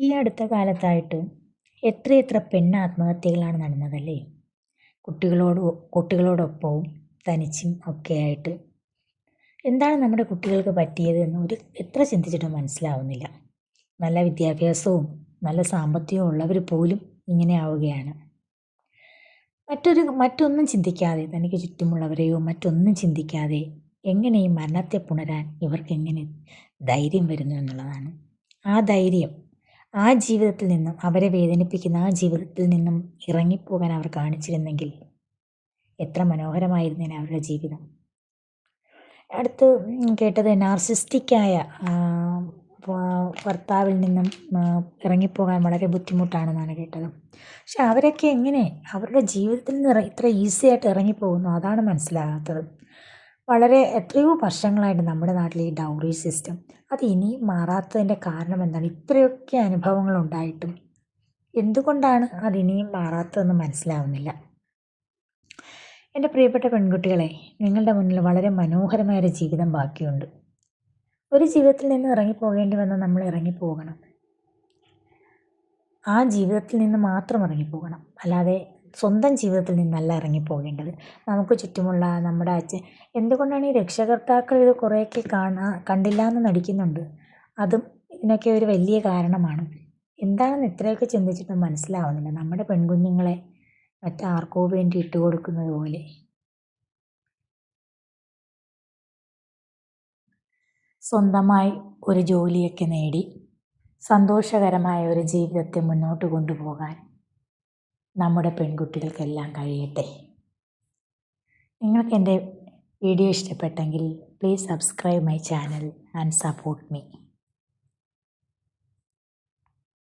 ഈ അടുത്ത കാലത്തായിട്ട് എത്രയെത്ര പെണ്ണാത്മഹത്യകളാണ് നടന്നതല്ലേ? കുട്ടികളോട് കുട്ടികളോടൊപ്പവും തനിച്ചും ഒക്കെയായിട്ട് എന്താണ് നമ്മുടെ കുട്ടികൾക്ക് പറ്റിയത് എന്ന് ഒരു എത്ര ചിന്തിച്ചിട്ടും മനസ്സിലാവുന്നില്ല. നല്ല വിദ്യാഭ്യാസവും നല്ല സാമ്പത്തികവും ഉള്ളവർ പോലും ഇങ്ങനെ ആവുകയാണ്. മറ്റൊരു മറ്റൊന്നും ചിന്തിക്കാതെ തനിക്ക് ചുറ്റുമുള്ളവരെയോ മറ്റൊന്നും ചിന്തിക്കാതെ എങ്ങനെ ഈ മരണത്തെ പുണരാൻ ഇവർക്ക് എങ്ങനെ ധൈര്യം വരുന്നു എന്നുള്ളതാണ്. ആ ധൈര്യം ആ ജീവിതത്തിൽ നിന്നും അവരെ വേദനിപ്പിക്കുന്ന ആ ജീവിതത്തിൽ നിന്നും ഇറങ്ങിപ്പോകാൻ അവർ കാണിച്ചിരുന്നെങ്കിൽ എത്ര മനോഹരമായിരുന്നേനെ അവരുടെ ജീവിതം. അടുത്ത് കേട്ടത് നാർസിസ്റ്റിക്കായ ഭർത്താവിൽ നിന്നും ഇറങ്ങിപ്പോകാൻ വളരെ ബുദ്ധിമുട്ടാണെന്നാണ് കേട്ടത്. പക്ഷെ അവരൊക്കെ എങ്ങനെ അവരുടെ ജീവിതത്തിൽ നിന്ന് ഇത്ര ഈസിയായിട്ട് ഇറങ്ങിപ്പോകുന്നു? അതാണ് മനസ്സിലാകാത്തത്. വളരെ എത്രയോ വർഷങ്ങളായിട്ട് നമ്മുടെ നാട്ടിൽ ഈ ഡൗറി സിസ്റ്റം അത് ഇനിയും മാറാത്തതിന്റെ കാരണം എന്താണ്? ഇത്രയൊക്കെ അനുഭവങ്ങൾ ഉണ്ടായിട്ടും എന്തുകൊണ്ടാണ് അതിനിയും മാറാത്തതെന്ന് മനസ്സിലാവുന്നില്ല. എന്റെ പ്രിയപ്പെട്ട പെൺകുട്ടികളെ നിങ്ങളുടെ മുന്നിൽ വളരെ മനോഹരമായൊരു ജീവിതം ബാക്കിയുണ്ട്. ഒരു ജീവിതത്തിൽ നിന്ന് ഇറങ്ങിപ്പോകേണ്ടി വന്നാൽ നമ്മൾ ഇറങ്ങിപ്പോകണം. ആ ജീവിതത്തിൽ നിന്ന് മാത്രം ഇറങ്ങിപ്പോകണം. അല്ലാതെ സ്വന്തം ജീവിതത്തിൽ നിന്നല്ല ഇറങ്ങിപ്പോകേണ്ടത്. നമുക്ക് ചുറ്റുമുള്ള നമ്മുടെ അച്ഛൻ എന്തുകൊണ്ടാണ് ഈ രക്ഷകർത്താക്കൾ ഇത് കുറേയൊക്കെ കാണാ കണ്ടില്ല എന്ന് നടിക്കുന്നുണ്ട്? അതും ഇതിനൊക്കെ ഒരു വലിയ കാരണമാണ്. എന്താണെന്ന് ഇത്രയൊക്കെ ചിന്തിച്ചിട്ട് മനസ്സിലാവുന്നില്ല. നമ്മുടെ പെൺകുഞ്ഞുങ്ങളെ മറ്റാർക്കോ വേണ്ടി ഇട്ടുകൊടുക്കുന്നത് പോലെ. സ്വന്തമായി ഒരു ജോലിയൊക്കെ നേടി സന്തോഷകരമായ ഒരു ജീവിതത്തെ മുന്നോട്ട് കൊണ്ടുപോകാൻ നമ്മുടെ പെൺകുട്ടികൾക്കെല്ലാം കഴിയട്ടെ. നിങ്ങൾക്ക് എന്റെ വീഡിയോ ഇഷ്ടപ്പെട്ടെങ്കിൽ please subscribe my channel and support me